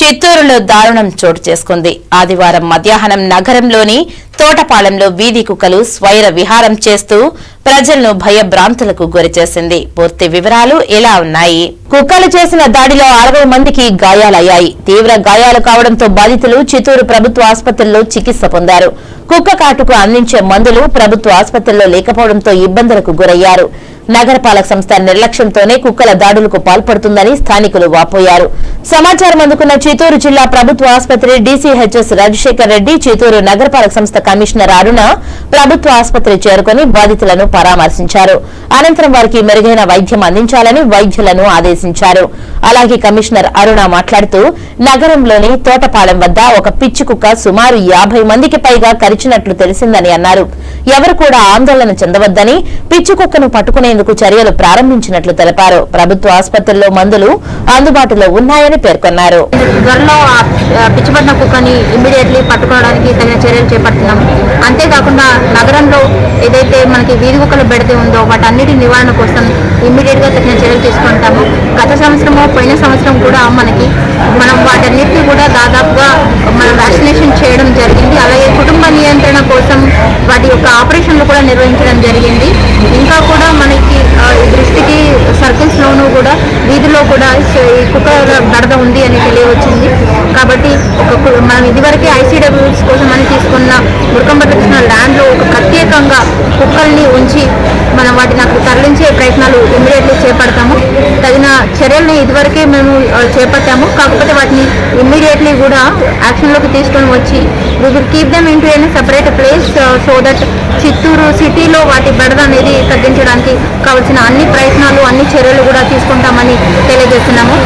చిత్తూరులో దారుణం చోటు చేసుకుంది. ఆదివారం మధ్యాహ్నం నగరంలోని తోటపాలెంలో వీధి కుక్కలు స్వైర విహారం చేస్తూ ప్రజలను భయభ్రాంతులకు గురిచేసింది పూర్తి వివరాలు ఇలా ఉన్నాయి? కుక్కలు చేసిన దాడిలో అరవై మందికి గాయాలయ్యాయి. తీవ్ర గాయాలు కావడంతో బాధితులు చిత్తూరు ప్రభుత్వ ఆసుపత్రిలో చికిత్స పొందారు. కుక్క కాటుకు అందించే మందులు ప్రభుత్వ ఆసుపత్రిలో లేకపోవడంతో ఇబ్బందులకు గురయ్యారు. నగరపాలక సంస్థ నిర్లక్ష్యంతోనే కుక్కల దాడులకు పాల్పడుతుందని స్థానికులు వాపోయారు. సమాచారం అందుకున్న చిత్తూరు జిల్లా ప్రభుత్వ ఆసుపత్రి డీసీహెచ్ఎస్ రాజశేఖర్ రెడ్డి చిత్తూరు నగరపాలక సంస్థ కమిషనర్ అరుణ ప్రభుత్వ ఆసుపత్రి చేరుకుని బాధితులను పరామర్శించారు. అనంతరం వారికి మెరుగైన వైద్యం అందించాలని వైద్యులను ఆదేశించారు. అలాగే కమిషనర్ అరుణ మాట్లాడుతూ నగరంలోని తోటపాలెం వద్ద ఒక పిచ్చి కుక్క సుమారు యాభై మందికి పైగా కరిచినట్లు తెలిసిందని అన్నారు. ఎవరు కూడా ఆందోళన చెందవద్దని పిచ్చి కుక్కను పట్టుకునేందుకు చర్యలు ప్రారంభించినట్లు తెలిపారు. ప్రభుత్వ ఆసుపత్రుల్లో మందులు అందుబాటులో ఉన్నాయని పేర్కొన్నారు. త్వరలో ఆ పిచ్చిపట్టిన కుక్కని ఇమ్మీడియట్లీ పట్టుకోవడానికి తగిన చర్యలు చేపడుతున్నాం. అంతేకాకుండా నగరంలో ఏదైతే మనకి వీధి కుక్కలు పెడితే ఉందో వాటన్నిటి నివారణ కోసం ఇమ్మీడియట్గా తగిన చర్యలు తీసుకుంటాము. గత సంవత్సరము పోయిన సంవత్సరం కూడా మనకి మనం వాటన్నిటిని కూడా దాదాపుగా వ్యాక్సినేషన్ చేయడం జరిగింది. అలాగే కుటుంబ నియంత్రణ కోసం వాటి యొక్క ఆపరేషన్లు కూడా నిర్వహించడం జరిగింది. ఇంకా కూడా మనకి ఈ దృష్టికి సర్కిల్స్లోనూ కూడా వీధిలో కూడా ఈ కుక్క బెడద ఉంది అని తెలియవచ్చింది. కాబట్టి ఒక మనం ఇదివరకే ఐసీడబ్ల్యూస్ కోసం అని తీసుకున్న మురకంబట్ల ల్యాండ్లో ఒక ప్రత్యేకంగా కుక్కల్ని ఉంచి మనం వాటిని అక్కడ తరలించే ప్రయత్నాలు ఇమీడియట్లీ చేపడతాము. తగిన చర్యల్ని ఇదివరకే మేము చేపట్టాము. కాకపోతే వాటిని ఇమ్మీడియట్లీ కూడా యాక్షన్లోకి తీసుకొని వచ్చి we will keep them into an separate place so that Chittoor సిటీలో వాటి బెడద అనేది తగ్గించడానికి కావాల్సిన అన్ని ప్రయత్నాలు అన్ని చర్యలు కూడా తీసుకుంటామని తెలియజేస్తున్నాము.